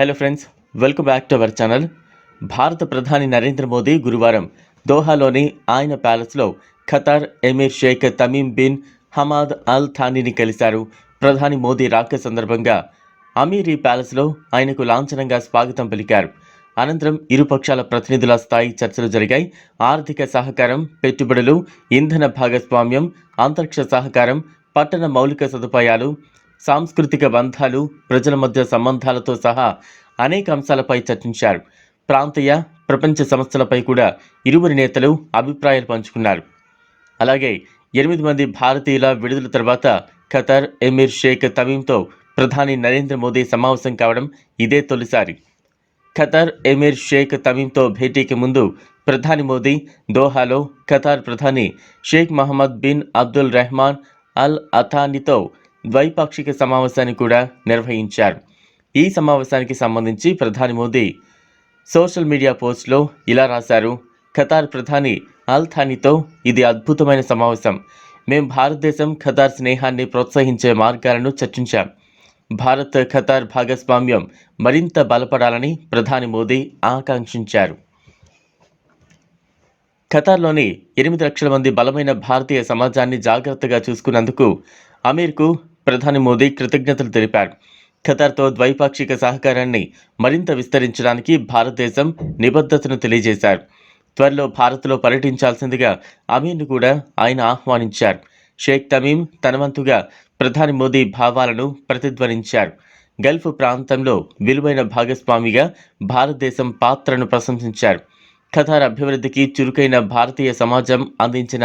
Hello friends welcome back to our channel భారత ప్రధాని నరేంద్ర మోదీ గురువారం దోహాలోని ఆయన ప్యాలెస్లో Qatar emir Sheikh Tamim bin Hamad Al థానీని కలిశారు ప్రధాని మోదీ రాక సందర్భంగా అమీర్ ఈ ప్యాలెస్లో ఆయనకు లాంఛనంగా స్వాగతం పలికారు అనంతరం ఇరు పక్షాల ప్రతినిధుల స్థాయి చర్చలు జరిగాయి ఆర్థిక సహకారం పెట్టుబడులు ఇంధన భాగస్వామ్యం అంతరిక్ష సహకారం పట్టణ మౌలిక సదుపాయాలు సాంస్కృతిక బంధాలు ప్రజల మధ్య సంబంధాలతో సహా అనేక అంశాలపై చర్చించారు. ప్రాంతీయ ప్రపంచ సమస్యలపై కూడా ఇరువురి నేతలు అభిప్రాయాలు పంచుకున్నారు. అలాగే ఎనిమిది మంది భారతీయుల విడుదల తర్వాత ఖతర్ ఎమీర్ షేక్ తమీంతో ప్రధాని నరేంద్ర మోదీ సమావేశం కావడం ఇదే తొలిసారి. ఖతార్ ఎమీర్ షేక్ తమీంతో భేటీకి ముందు ప్రధాని మోదీ దోహాలో ఖతార్ ప్రధాని Sheikh Mohammed bin Abdul Rahman Al అథానితో ద్వైపాక్షిక సమావేశాన్ని కూడా నిర్వహించారు. ఈ సమావేశానికి సంబంధించి ప్రధాని మోదీ సోషల్ మీడియా పోస్ట్లో ఇలా రాశారు. ఖతార్ ప్రధాని అల్ థానీతో ఇది అద్భుతమైన సమావేశం. మేం భారతదేశం ఖతార్ స్నేహాన్ని ప్రోత్సహించే మార్గాలను చర్చించాం. భారత్ ఖతార్ భాగస్వామ్యం మరింత బలపడాలని ప్రధాని మోదీ ఆకాంక్షించారు. ఖతార్లోని ఎనిమిది లక్షల మంది బలమైన భారతీయ సమాజాన్ని జాగ్రత్తగా చూసుకున్నందుకు అమీర్కు ప్రధాని మోదీ కృతజ్ఞతలు తెలిపారు. ఖతార్తో ద్వైపాక్షిక సహకారాన్ని మరింత విస్తరించడానికి భారతదేశం నిబద్ధతను తెలియజేశారు. త్వరలో భారత్లో పర్యటించాల్సిందిగా అమీర్ను కూడా ఆయన ఆహ్వానించారు. షేక్ తమీం తన వంతుగా ప్రధాని మోదీ భావాలను ప్రతిధ్వనించారు. గల్ఫ్ ప్రాంతంలో విలువైన భాగస్వామిగా భారతదేశం పాత్రను ప్రశంసించారు. ఖతార్ అభివృద్ధికి చురుకైన భారతీయ సమాజం అందించిన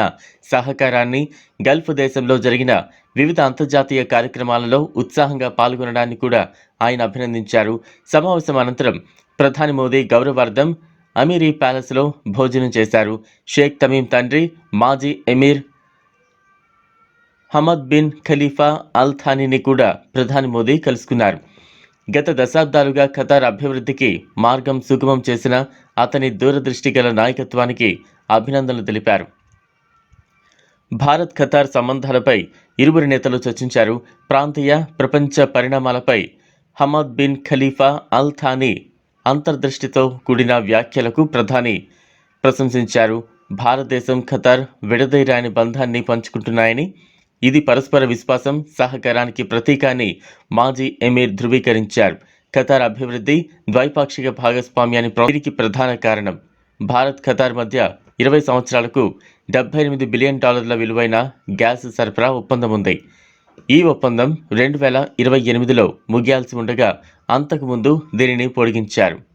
సహకారాన్ని గల్ఫ్ దేశంలో జరిగిన వివిధ అంతర్జాతీయ కార్యక్రమాలలో ఉత్సాహంగా పాల్గొనడాన్ని కూడా ఆయన అభినందించారు. సమావేశం అనంతరం ప్రధాని మోదీ గౌరవార్థం అమీరీ ప్యాలెస్లో భోజనం చేశారు. షేక్ తమీం తండ్రి మాజీ ఎమీర్ హమద్ బిన్ ఖలీఫా అల్ థానీని కూడా ప్రధాని మోదీ కలుసుకున్నారు. గత దశాబ్దాలుగా ఖతార్ అభివృద్ధికి మార్గం సుగమం చేసిన అతని దూరదృష్టి గల నాయకత్వానికి అభినందనలు తెలిపారు. భారత్ ఖతార్ సంబంధాలపై ఇరువురి నేతలు చర్చించారు. ప్రాంతీయ ప్రపంచ పరిణామాలపై హమద్ బిన్ ఖలీఫా అల్ థానీ అంతర్దృష్టితో కూడిన వ్యాఖ్యలకు ప్రధాని ప్రశంసించారు. భారతదేశం ఖతార్ విడదీరాని బంధాన్ని పంచుకుంటున్నాయని ఇది పరస్పర విశ్వాసం సహకారానికి ప్రతీకాన్ని మాజీ ఎమీర్ ధృవీకరించారు. ఖతార్ అభివృద్ధి ద్వైపాక్షిక భాగస్వామ్యాన్ని ప్రవృద్ధికి ప్రధాన కారణం. భారత్ ఖతార్ మధ్య ఇరవై సంవత్సరాలకు డెబ్బై ఎనిమిది బిలియన్ డాలర్ల విలువైన గ్యాస్ సరఫరా ఒప్పందం ఉంది. ఈ ఒప్పందం రెండు వేల ఇరవై ఎనిమిదిలో ముగియాల్సి ఉండగా అంతకుముందు దీనిని పొడిగించారు.